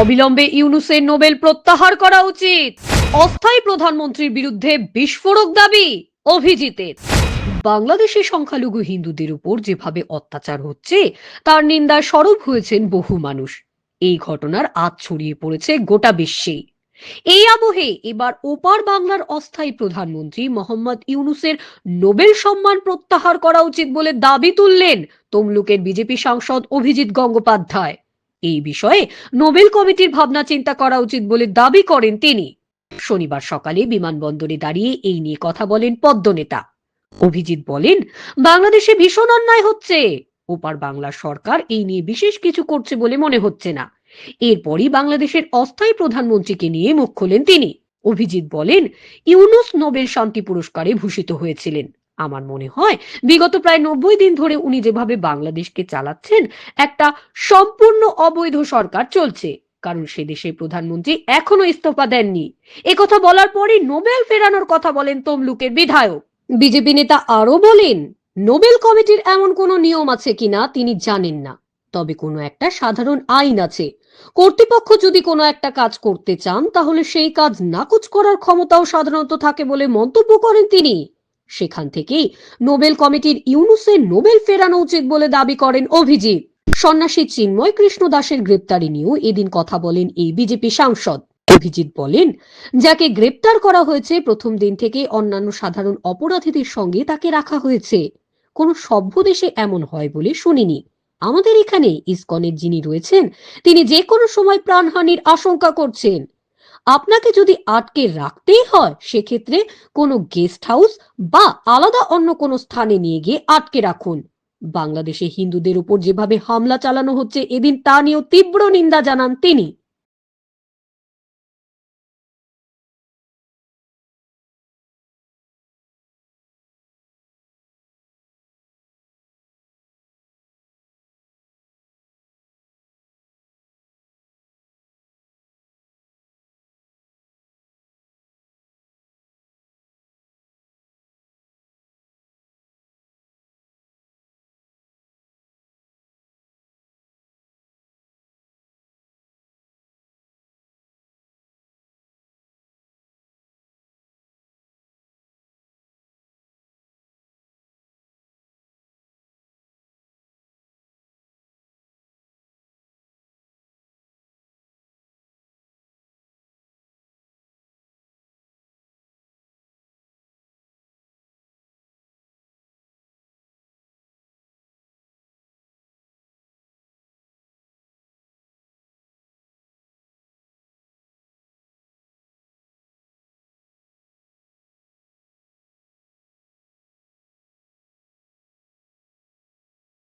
অবিলম্বে ইউনুসের নোবেল প্রত্যাহার করা উচিত। অস্থায়ী প্রধানমন্ত্রীর বিরুদ্ধে বিস্ফোরক দাবি অভিজিতের। বাংলাদেশে সংখ্যালঘু হিন্দুদের উপর যেভাবে অত্যাচার হচ্ছে, তার নিন্দায় সরব হয়েছেন বহু মানুষ। এই ঘটনার আজ ছড়িয়ে পড়েছে গোটা বিশ্বেই এই আবহে এবার ওপার বাংলার অস্থায়ী প্রধানমন্ত্রী মোহাম্মদ ইউনুসের নোবেল সম্মান প্রত্যাহার করা উচিত বলে দাবি তুললেন তমলুকের বিজেপি সাংসদ অভিজিৎ গঙ্গোপাধ্যায়। এই বিষয়ে নোবেল কমিটির ভাবনা চিন্তা করা উচিত বলে দাবি করেন তিনি। শনিবার সকালে বিমানবন্দরে দাঁড়িয়ে এই নিয়ে কথা বলেন পদ্মনেতা। অভিজিৎ বলেন, বাংলাদেশে ভীষণ অন্যায় হচ্ছে। ওপার বাংলার সরকার এই নিয়ে বিশেষ কিছু করছে বলে মনে হচ্ছে না। এরপরই বাংলাদেশের অস্থায়ী প্রধানমন্ত্রীকে নিয়ে মুখ খোলেন তিনি। অভিজিৎ বলেন, ইউনুস নোবেল শান্তি পুরস্কারে ভূষিত হয়েছিলেন। আমার মনে হয়, বিগত প্রায় নব্বই দিন ধরে উনি যেভাবে বাংলাদেশকে চালাচ্ছেন, একটা সম্পূর্ণ অবৈধ সরকার চলছে। কারণ সে দেশের প্রধানমন্ত্রী এখনও ইস্তফা দেননি। একথা বলার পরই নোবেল ফেরানোর কথা বলেন তমলুকের বিধায়ক। বিজেপি নেতা আরও বলেন, নোবেল কমিটির এমন কোনো নিয়ম আছে কিনা তিনি জানেন না। তবে কোনো একটা সাধারণ আইন আছে। কর্তৃপক্ষ যদি কোনো একটা কাজ করতে চান, তাহলে সেই কাজ নাকচ করার ক্ষমতাও সাধারণত থাকে বলে মন্তব্য করেন তিনি। সেখান থেকেই নোবেল কমিটির ইউনুসের নোবেল ফেরানো উচিত বলে দাবি করেন অভিজিৎ। সন্ন্যাসী চিন্ময় কৃষ্ণ দাসের গ্রেপ্তারি নিয়েও এদিন কথা বলেন এই বিজেপি সাংসদ। অভিজিৎ বলেন, যাকে গ্রেপ্তার করা হয়েছে, প্রথম দিন থেকে অন্যান্য সাধারণ অপরাধীদের সঙ্গে তাকে রাখা হয়েছে। কোন সভ্য দেশে এমন হয় বলে শুনিনি। আমাদের এখানে ইসকনের যিনি রয়েছেন, তিনি যে কোনো সময় প্রাণহানির আশঙ্কা করছেন। আপনাকে যদি আটকে রাখতেই হয়, সেক্ষেত্রে কোনো গেস্ট হাউস বা আলাদা অন্য কোনো স্থানে নিয়ে গিয়ে আটকে রাখুন। বাংলাদেশে হিন্দুদের উপর যেভাবে হামলা চালানো হচ্ছে, এদিন তা নিয়েও তীব্র নিন্দা জানান তিনি।